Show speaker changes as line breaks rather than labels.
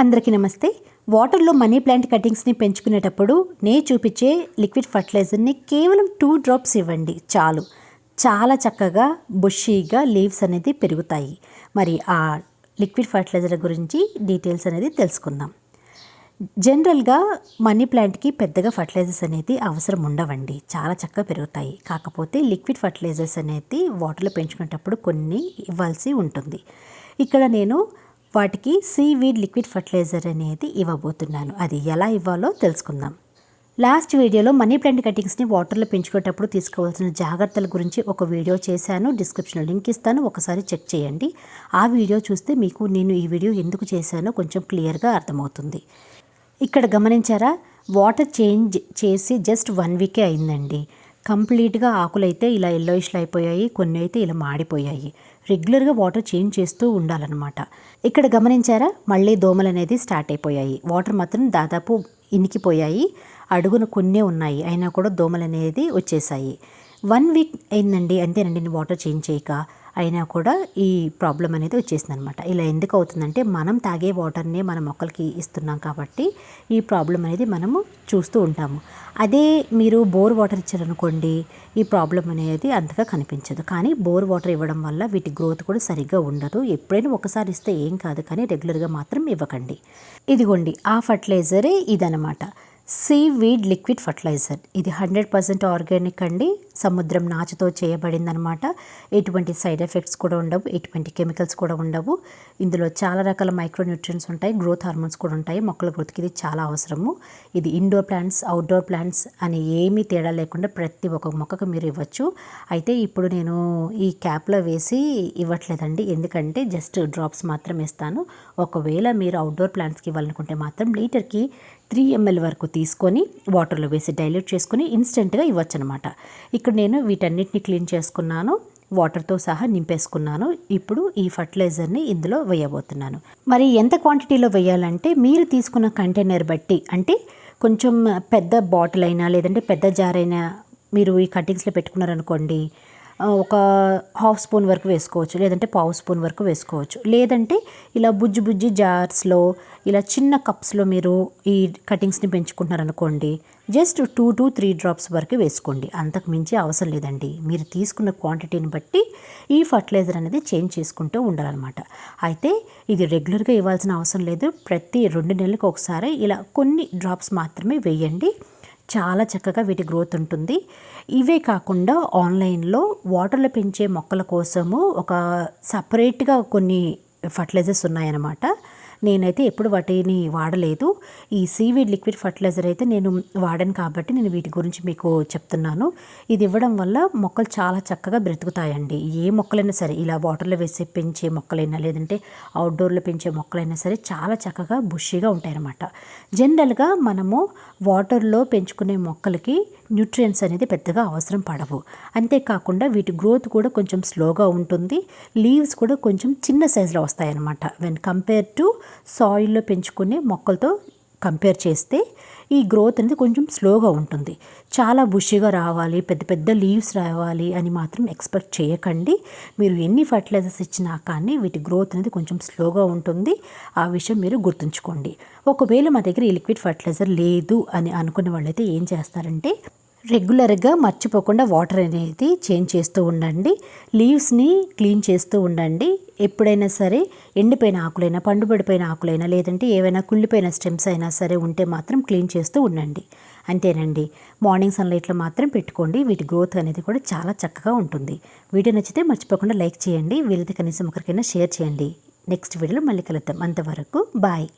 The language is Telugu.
అందరికీ నమస్తే. వాటర్లో మనీ ప్లాంట్ కటింగ్స్ని పెంచుకునేటప్పుడు నే చూపించే లిక్విడ్ ఫర్టిలైజర్ని కేవలం టూ డ్రాప్స్ ఇవ్వండి చాలు. చాలా చక్కగా బుషీగా లీవ్స్ అనేది పెరుగుతాయి. మరి ఆ లిక్విడ్ ఫర్టిలైజర్ గురించి డీటెయిల్స్ అనేది తెలుసుకుందాం. జనరల్గా మనీ ప్లాంట్కి పెద్దగా ఫర్టిలైజర్స్ అనేది అవసరం ఉండవండి. చాలా చక్కగా పెరుగుతాయి. కాకపోతే లిక్విడ్ ఫర్టిలైజర్స్ అనేది వాటర్లో పెంచుకునేటప్పుడు కొన్ని ఇవ్వాల్సి ఉంటుంది. ఇక్కడ నేను వాటికి సీవీడ్ లిక్విడ్ ఫర్టిలైజర్ అనేది ఇవ్వబోతున్నాను. అది ఎలా ఇవ్వాలో తెలుసుకుందాం. లాస్ట్ వీడియోలో మనీ ప్లాంట్ కటింగ్స్ని వాటర్లో పెంచుకునేటప్పుడు తీసుకోవాల్సిన జాగ్రత్తల గురించి ఒక వీడియో చేశాను. డిస్క్రిప్షన్లో లింక్ ఇస్తాను. ఒకసారి చెక్ చేయండి. ఆ వీడియో చూస్తే మీకు నేను ఈ వీడియో ఎందుకు చేశానో కొంచెం క్లియర్గా అర్థమవుతుంది. ఇక్కడ గమనించారా? వాటర్ చేంజ్ చేసి జస్ట్ వన్ వీకే అయిందండి. కంప్లీట్గా ఆకులైతే ఇలా ఎల్లోయిష్లు అయిపోయాయి కొన్ని అయితే ఇలా మాడిపోయాయి. రెగ్యులర్గా వాటర్ చేంజ్ చేస్తూ ఉండాలన్నమాట. ఇక్కడ గమనించారా? మళ్ళీ దోమలు అనేది స్టార్ట్ అయిపోయాయి. వాటర్ మాత్రం దాదాపు ఇనికిపోయాయి. అడుగున కొన్నే ఉన్నాయి. అయినా కూడా దోమలు అనేది వచ్చేసాయి. వన్ వీక్ అయిందండి. అంతేనండి నేను వాటర్ చేంజ్ చేయక. అయినా కూడా ఈ ప్రాబ్లం అనేది వచ్చేసింది అనమాట ఇలా ఎందుకు అవుతుందంటే మనం తాగే వాటర్నే మన మొక్కలకి ఇస్తున్నాం కాబట్టి ఈ ప్రాబ్లం అనేది మనము చూస్తూ ఉంటాము. అదే మీరు బోర్ వాటర్ ఇచ్చారనుకోండి ఈ ప్రాబ్లం అనేది అంతగా కనిపించదు. కానీ బోర్ వాటర్ ఇవ్వడం వల్ల వీటి గ్రోత్ కూడా సరిగ్గా ఉండదు. ఎప్పుడైనా ఒకసారి ఇస్తే ఏం కాదు కానీ రెగ్యులర్గా మాత్రం ఇవ్వకండి. ఇదిగోండి ఆ ఫర్టిలైజరే ఇదనమాట. Seaweed liquid fertilizer. ఇది హండ్రెడ్ పర్సెంట్ ఆర్గానిక్ అండి. సముద్రం నాచుతో చేయబడిందనమాట ఎటువంటి సైడ్ ఎఫెక్ట్స్ కూడా ఉండవు ఎటువంటి కెమికల్స్ కూడా ఉండవు. ఇందులో చాలా రకాల మైక్రోన్యూట్రియన్స్ ఉంటాయి గ్రోత్ హార్మోన్స్ కూడా ఉంటాయి. మొక్కల గ్రోత్కి ఇది చాలా అవసరము. ఇది ఇండోర్ ప్లాంట్స్ అవుట్డోర్ ప్లాంట్స్ అని ఏమీ తేడా లేకుండా ప్రతి ఒక్క మొక్కకు మీరు ఇవ్వచ్చు. అయితే ఇప్పుడు నేను ఈ క్యాప్లో వేసి ఇవ్వట్లేదండి. ఎందుకంటే జస్ట్ డ్రాప్స్ మాత్రం ఇస్తాను. ఒకవేళ మీరు అవుట్డోర్ ప్లాంట్స్కి ఇవ్వాలనుకుంటే మాత్రం లీటర్కి త్రీ ఎంఎల్ వరకు తీసుకొని వాటర్లో వేసి డైల్యూట్ చేసుకొని ఇన్స్టెంట్గా ఇవ్వచ్చు అనమాట ఇక్కడ నేను వీటన్నిటిని క్లీన్ చేసుకున్నాను వాటర్తో సహా నింపేసుకున్నాను. ఇప్పుడు ఈ ఫర్టిలైజర్ని ఇందులో వేయబోతున్నాను. మరి ఎంత క్వాంటిటీలో వేయాలంటే మీరు తీసుకున్న కంటైనర్ బట్టి అంటే కొంచెం పెద్ద బాటిల్ అయినా లేదంటే పెద్ద జార్ అయినా మీరు ఈ కటింగ్స్లో పెట్టుకున్నారనుకోండి ఒక హాఫ్ స్పూన్ వరకు వేసుకోవచ్చు లేదంటే పావు స్పూన్ వరకు వేసుకోవచ్చు. లేదంటే ఇలా బుజ్జి బుజ్జి జార్స్లో ఇలా చిన్న కప్స్లో మీరు ఈ కటింగ్స్ని పెంచుకుంటున్నారనుకోండి just two to three drops వరకు వేసుకోండి. అంతకు మించి అవసరం లేదండి. మీరు తీసుకున్న క్వాంటిటీని బట్టి ఈ ఫర్టిలైజర్ అనేది చేంజ్ చేసుకుంటూ ఉండాలన్నమాట. అయితే ఇది రెగ్యులర్గా ఇవ్వాల్సిన అవసరం లేదు. ప్రతి రెండు నెలలకు ఒకసారి ఇలా కొన్ని డ్రాప్స్ మాత్రమే వేయండి. చాలా చక్కగా వీటి గ్రోత్ ఉంటుంది. ఇవే కాకుండా ఆన్లైన్లో వాటర్లో పెంచే మొక్కల కోసము ఒక సపరేట్గా కొన్ని ఫర్టిలైజర్స్ ఉన్నాయన్నమాట. నేనైతే ఎప్పుడు వాటిని వాడలేదు. ఈ సీవీడ్ లిక్విడ్ ఫర్టిలైజర్ అయితే నేను వాడాను కాబట్టి నేను వీటి గురించి మీకు చెప్తున్నాను. ఇది ఇవ్వడం వల్ల మొక్కలు చాలా చక్కగా బ్రతుకుతాయండి. ఏ మొక్కలైనా సరే ఇలా వాటర్లో వేసి పెంచే మొక్కలైనా లేదంటే అవుట్డోర్లో పెంచే మొక్కలైనా సరే చాలా చక్కగా బుషీగా ఉంటాయన్నమాట. జనరల్గా మనము వాటర్లో పెంచుకునే మొక్కలకి న్యూట్రియన్స్ అనేది పెద్దగా అవసరం పడవు. అంతేకాకుండా వీటి గ్రోత్ కూడా కొంచెం స్లోగా ఉంటుంది. లీవ్స్ కూడా కొంచెం చిన్న సైజులో వస్తాయన్నమాట. వెన్ కంపేర్ టు సాయిల్లో పెంచుకునే మొక్కలతో కంపేర్ చేస్తే ఈ గ్రోత్ అనేది కొంచెం స్లోగా ఉంటుంది. చాలా బుషిగా రావాలి పెద్ద పెద్ద లీవ్స్ రావాలి అని మాత్రం ఎక్స్పెక్ట్ చేయకండి. మీరు ఎన్ని ఫర్టిలైజర్స్ ఇచ్చినా కానీ వీటి గ్రోత్ అనేది కొంచెం స్లోగా ఉంటుంది. ఆ విషయం మీరు గుర్తుంచుకోండి. ఒకవేళ మా దగ్గర ఈ లిక్విడ్ ఫర్టిలైజర్ లేదు అని అనుకునే వాళ్ళైతే ఏం చేస్తారంటే రెగ్యులర్గా మర్చిపోకుండా వాటర్ అనేది చేంజ్ చేస్తూ ఉండండి. లీవ్స్ని క్లీన్ చేస్తూ ఉండండి. ఎప్పుడైనా సరే ఎండిపోయిన ఆకులైనా పండుబడిపోయిన ఆకులైనా లేదంటే ఏవైనా కుళ్ళిపోయిన స్టెమ్స్ అయినా సరే ఉంటే మాత్రం క్లీన్ చేస్తూ ఉండండి. అంతేనండి. మార్నింగ్ సన్లైట్లో మాత్రం పెట్టుకోండి. వీటి గ్రోత్ అనేది కూడా చాలా చక్కగా ఉంటుంది. వీడియో నచ్చితే మర్చిపోకుండా లైక్ చేయండి. వీలైతే కనీసం ఒకరికైనా షేర్ చేయండి. నెక్స్ట్ వీడియోలో మళ్ళీ కలుద్దాం. అంతవరకు బాయ్.